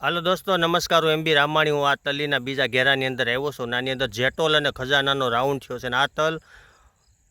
હાલો દોસ્તો, નમસ્કાર, હું એમ બી રામાણી. હું આ તલીના બીજા ઘેરાની અંદર આવ્યો છું. નાની અંદર જેટોલ અને ખજાનાનો રાઉન્ડ થયો છે અને આ તલ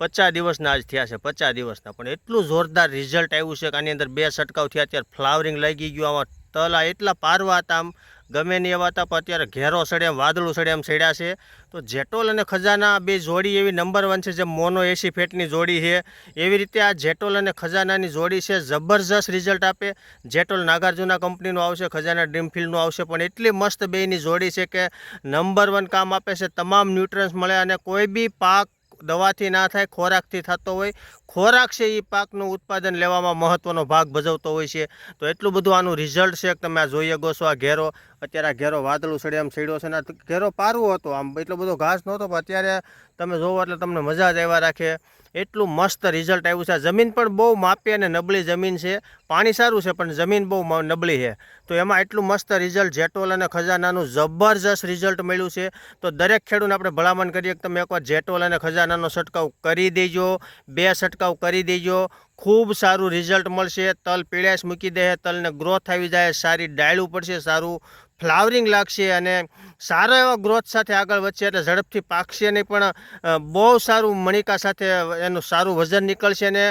પચાસ દિવસના આજ થયા છે, પચાસ દિવસના. પણ એટલું જોરદાર રિઝલ્ટ આવ્યું છે કે આની અંદર બે છંટકાવ થયા, અત્યારે ફ્લાવરિંગ લાગી ગયું. આમાં તલ આ એટલા પારવા હતા આમ. ગમે નહીં એવા હતા પણ અત્યારે ઘેરો સડે વાદળું સડે એમ સડ્યા છે. તો જેટોલ અને ખજાના બે જોડી એવી નંબર વન છે, જે મોનો એસી ફેટની જોડી છે. એવી રીતે આ જેટોલ અને ખજાનાની જોડી છે, જબરજસ્ત રિઝલ્ટ આપે. જેટોલ નાગાર્જુના કંપનીનું આવશે, ખજાના ડ્રીમફિલ્ડનું આવશે, પણ એટલી મસ્ત બેની જોડી છે કે નંબર વન કામ આપે છે, તમામ ન્યુટ્રન્સ મળે અને કોઈ બી પાક દવાથી ના થાય, ખોરાકથી થતો હોય, ખોરાક છે એ પાકનું ઉત્પાદન લેવામાં મહત્ત્વનો ભાગ ભજવતો હોય છે. તો એટલું બધું આનું રિઝલ્ટ છે કે તમે આ જોઈ શકો છો આ ઘેરો. અત્યારે ઘેરો વાદળું સડે, આમ સડ્યો છે ને ઘેરો પારવો હતો આમ, એટલો બધો ઘાસ નહોતો, પણ અત્યારે તમે જોવો એટલે તમને મજા જ આવ્યા રાખે. એટલું મસ્ત રિઝલ્ટ આવ્યું છે. જમીન પણ બહુ માપી અને નબળી જમીન છે. પાણી સારું છે, પણ જમીન બહુ નબળી છે. તો એમાં એટલું મસ્ત રિઝલ્ટ જેટોલ અને ખજાનાનું જબરજસ્ત રિઝલ્ટ મળ્યું છે. તો દરેક ખેડૂતને આપણે ભલામણ કરીએ કે તમે એકવાર જેટોલ અને ખજાનાનો છંટકાવ કરી દેજો, બે છંટકાવ કરી દેજો. ખૂબ સારું રિઝલ્ટ મળશે, તલ પીળાશ મૂકી દે, તલને ગ્રોથ આવી જાય, સારી ડાળું પડશે, સારું ફ્લાવરિંગ લાગશે અને સારો એવો ગ્રોથ સાથે આગળ વધશે એટલે ઝડપથી પાકશે નહીં, પણ બહુ સારું મણિકા સાથે એનું સારું વજન નીકળશે ને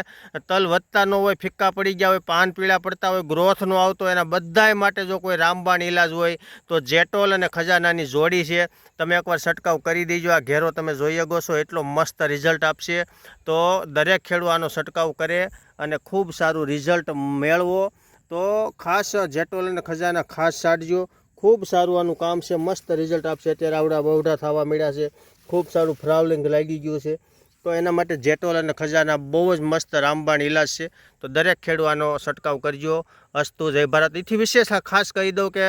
તલ વધતા ન હોય, ફિક્કા પડી ગયા હોય, પાન પીળા પડતા હોય ગ્રોથ ન આવતો એના બધાય માટે જો કોઈ રામબાણ ઇલાજ હોય, તો જેટોલ અને ખજાનાની જોડી છે. તમે એકવાર છંટકાવ કરી દેજો, આ ઘેરો તમે જોઈ શકો છો, એટલો મસ્ત રિઝલ્ટ આપશે. તો દરેક ખેડૂત આનો છંટકાવ કરે અને ખૂબ સારું રિઝલ્ટ મેળવો. તો ખાસ જેટોલ અને ખજાના ખાસ સાડજો ખૂબ સારું આનું કામ છે, મસ્ત રિઝલ્ટ આપશે. અત્યારે આવડા બવડા થવા મળ્યા છે. ખૂબ સારું ફ્રાવલિંગ લાગી ગયું છે. તો એના માટે જેટોલ અને ખજાના બહુ જ મસ્ત રામબાણ ઇલાજ છે. તો દરેક ખેડૂત છંટકાવ કરજો. અસ્તુ, જય ભારત. એથી વિશેષ ખાસ કહી દઉં કે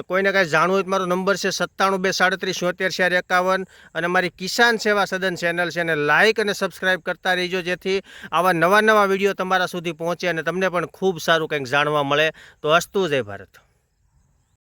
કોઈને કાંઈ જાણવું હોય તો મારો નંબર છે સત્તાણું બે સાડત્રીસ, છોતેર ચાર એકાવન. અને મારી કિસાન સેવા સદન ચેનલ છે એને લાઇક અને સબસ્ક્રાઇબ કરતા રહીજો, જેથી આવા નવા નવા વીડિયો તમારા સુધી પહોંચે અને તમને પણ ખૂબ સારું કંઈક જાણવા મળે. તો અસ્તુ, જય ભારત.